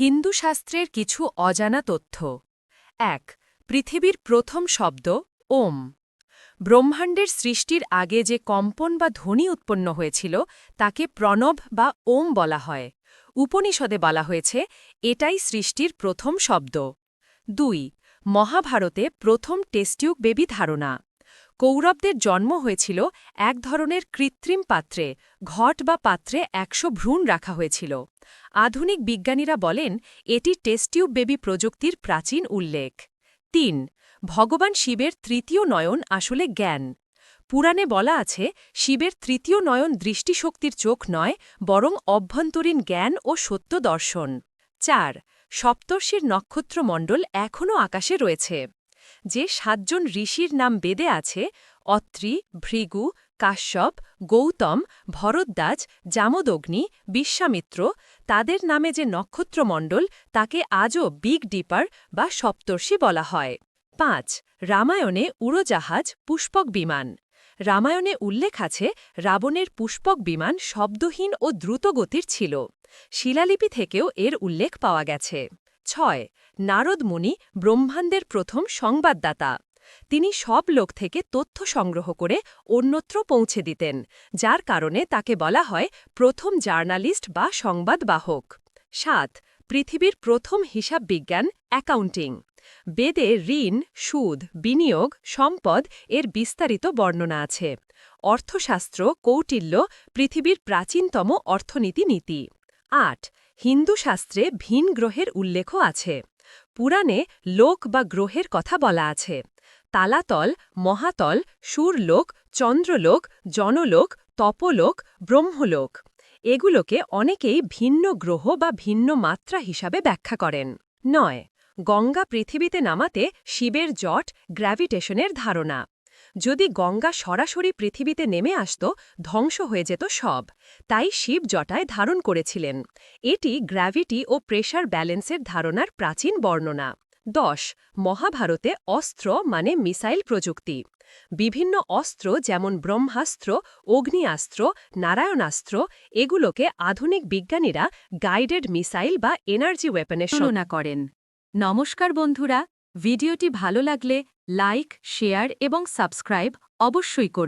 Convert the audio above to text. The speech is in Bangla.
হিন্দু শাস্ত্রের কিছু অজানা তথ্য। এক, পৃথিবীর প্রথম শব্দ, ওম। ব্রহ্মাণ্ডের সৃষ্টির আগে যে কম্পন বা ধ্বনি উৎপন্ন হয়েছিল, তাকে প্রণব বা ওম বলা হয়। উপনিষদে বলা হয়েছে, এটাই সৃষ্টির প্রথম শব্দ। দুই, মহাভারতে প্রথম টেস্টিউক বেবি ধারণা। কৌরবদের জন্ম হয়েছিল এক ধরনের কৃত্রিম পাত্রে, ঘট বা পাত্রে একশো ভ্রূণ রাখা হয়েছিল। আধুনিক বিজ্ঞানীরা বলেন, এটি টেস্টিউব বেবি প্রযুক্তির প্রাচীন উল্লেখ। তিন, ভগবান শিবের তৃতীয় নয়ন আসলে জ্ঞান। পুরাণে বলা আছে, শিবের তৃতীয় নয়ন দৃষ্টিশক্তির চোখ নয়, বরং অভ্যন্তরীণ জ্ঞান ও সত্য দর্শন। চার, সপ্তর্ষির নক্ষত্রমণ্ডল এখনও আকাশে রয়েছে। যে সাতজন ঋষির নাম বেদে আছে, অত্রি, ভৃগু কাশ্যপ, গৌতম, ভরদ্বাজ, জামদগ্নি, বিশ্বামিত্র, তাদের নামে যে নক্ষত্রমণ্ডল, তাকে আজও বিগ ডিপার বা সপ্তর্ষি বলা হয়। পাঁচ, রামায়ণে উড়োজাহাজ, পুষ্পক বিমান। রামায়ণে উল্লেখ আছে, রাবণের পুষ্পক বিমান শব্দহীন ও দ্রুতগতির ছিল। শিলালিপি থেকেও এর উল্লেখ পাওয়া গেছে। ছয় নারদ মুনি ব্রহ্মাণ্ডের প্রথম সংবাদদাতা। তিনি সব লোক থেকে তথ্য সংগ্রহ করে অন্যত্র পৌঁছে দিতেন, যার কারণে তাকে বলা হয় প্রথম জার্নালিস্ট বা সংবাদবাহক। সাত, পৃথিবীর প্রথম হিসাব বিজ্ঞান, অ্যাকাউন্টিং। বেদে ঋণ, সুদ, বিনিয়োগ, সম্পদ এর বিস্তারিত বর্ণনা আছে। অর্থশাস্ত্র, কৌটিল্য, পৃথিবীর প্রাচীনতম অর্থনীতি নীতি। আট, হিন্দু শাস্ত্রে ভিন গ্রহের উল্লেখও আছে। পুরাণে লোক বা গ্রহের কথা বলা আছে। তালাতল, মহাতল, সুরলোক, চন্দ্রলোক, জনলোক, তপলোক, ব্রহ্মলোক। এগুলোকে অনেকেই ভিন্ন গ্রহ বা ভিন্ন মাত্রা হিসাবে ব্যাখ্যা করেন। নয়। গঙ্গা পৃথিবীতে নামাতে শিবের জট গ্র্যাভিটেশনের ধারণা। যদি গঙ্গা সরাসরি পৃথিবীতে নেমে আসত, ধ্বংস হয়ে যেত সব। তাই শিব জটায় ধারণ করেছিলেন। এটি গ্র্যাভিটি ও প্রেশার ব্যালেন্সের ধারণার প্রাচীন বর্ণনা। দশ, মহাভারতে অস্ত্র মানে মিসাইল প্রযুক্তি। বিভিন্ন অস্ত্র যেমন ব্রহ্মাস্ত্র, অগ্নিয়াস্ত্র, নারায়ণাস্ত্র, এগুলোকে আধুনিক বিজ্ঞানীরা গাইডেড মিসাইল বা এনার্জি ওয়েপনের তুলনা করেন। নমস্কার বন্ধুরা, ভিডিওটি ভালো লাগলে লাইক শেয়ার এবং সাবস্ক্রাইব অবশ্যই করুন।